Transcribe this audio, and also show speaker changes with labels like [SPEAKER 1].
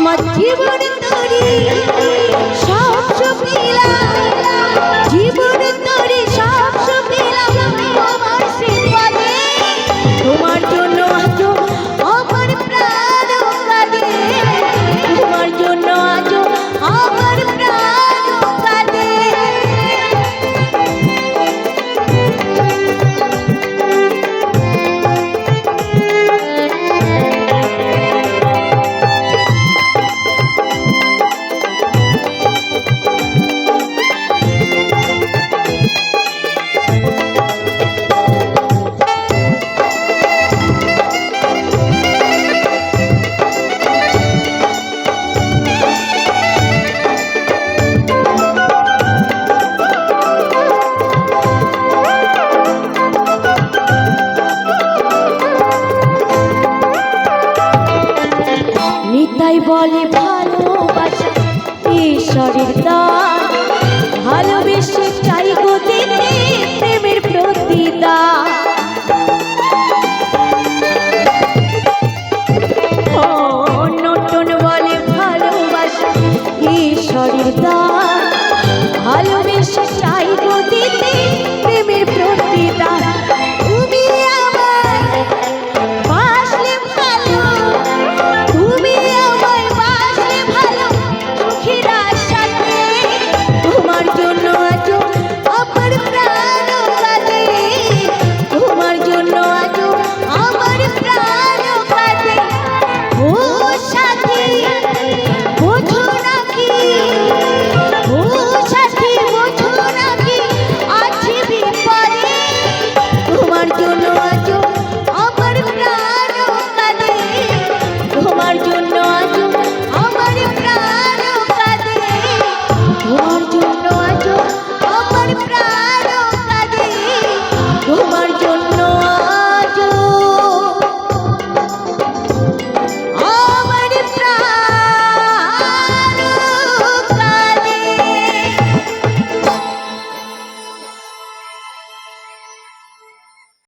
[SPEAKER 1] আমার জীবন তরি নিতাই বলে ভালোবাসা ঈশ্বরের দান ভালোবেসে চাই